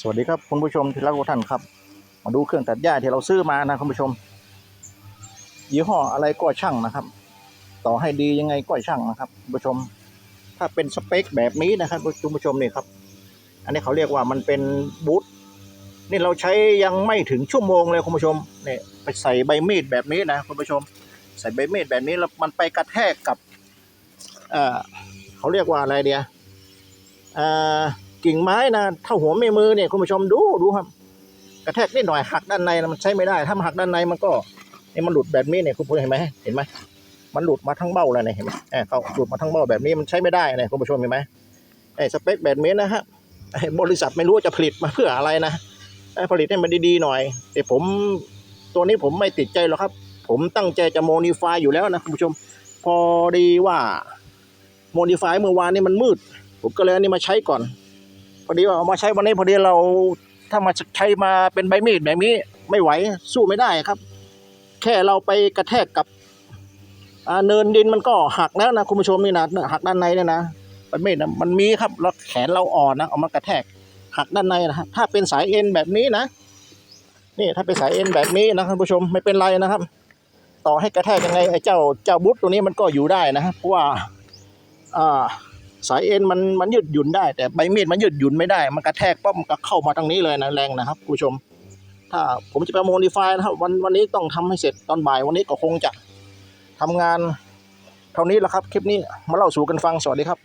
สวัสดีครับคุณผู้ชมที่รักทุกท่านครับ มาดูเครื่องตัดหญ้าที่เราซื้อมานะคุณผู้ชม ยี่ห้ออะไรก็ช่างนะครับ ต่อให้ดียังไงก็ช่างนะครับคุณผู้ชม ถ้าเป็นสเปคแบบนี้นะครับคุณผู้ชมนี่ครับ อันนี้เขาเรียกว่ามันเป็นบูทนี่เราใช้ยังไม่ถึงชั่วโมงเลยคุณผู้ชมเนี่ยไปใส่ใบมีดแบบนี้นะคุณผู้ชม ใส่ใบมีดแบบนี้แล้วมันไปกระแทกกับเออเขาเรียกว่าอะไรเดียเอ่อ กิ่งไม้นะเท่าหัวแม่มือเนี่ยคุณผู้ชมดูดูครับ กระแทกนิดหน่อยหักด้านในนะมันใช้ไม่ได้ถ้ามันหักด้านในมันก็เนี่ยมันหลุดแบบนี้เนี่ยคุณผู้ชมเห็นไหมเห็นไหมมันหลุดมาทั้งเบ้าเลยเนี่ยเห็นไหมเออเขาหลุดมาทั้งเบ้าแบบนี้มันใช้ไม่ได้เนี่ยคุณผู้ชมเห็นไหมไอ้สเปคแบบนี้นะฮะไอ้บริษัทไม่รู้จะผลิตมาเพื่ออะไรนะไอ้ผลิตให้มันดีๆหน่อย แต่ผมตัวนี้ผมไม่ติดใจหรอกครับ ผมตั้งใจจะโมดิฟายอยู่แล้วนะคุณผู้ชม พอดีว่าโมดิฟายเมื่อวานนี้มันมืด ผมก็เลยเอานี่มาใช้ก่อน พอดีว่าเอามาใช้วันนี้พอดีเราถ้ามาใช้มาเป็นใบมีดแบบนี้ ไม่ไหวสู้ไม่ได้ครับ แค่เราไปกระแทกกับเนินดินมันก็หักแล้วนะคุณผู้ชมนี่นะหักด้านในเนี่ยนะใบมีดนะมันมีครับแล้วแขนเราอ่อนนะเอามากระแทกหักด้านในนะฮะถ้าเป็นสายเอ็นแบบนี้นะนี่ถ้าเป็นสายเอ็นแบบนี้นะคุณผู้ชมไม่เป็นไรนะครับ ต่อให้กระแทกยังไงไอ้เจ้าเจ้าบุ๊ตัวนี้มันก็อยู่ได้นะเพราะว่าอ่า สายเอ็นมันมันยืดหยุ่นได้ แต่ใบมีดมันยืดหยุ่นไม่ได้ มันกระแทกป้อมก็เข้ามาทางนี้เลยนะแรงนะครับคุณผู้ชม ถ้าผมจะไปโมดิฟายนะครับวันวันนี้ต้องทำให้เสร็จตอนบ่ายวันนี้ก็คงจะทำงานเท่านี้แหละครับ คลิปนี้มาเล่าสู่กันฟังสวัสดีครับ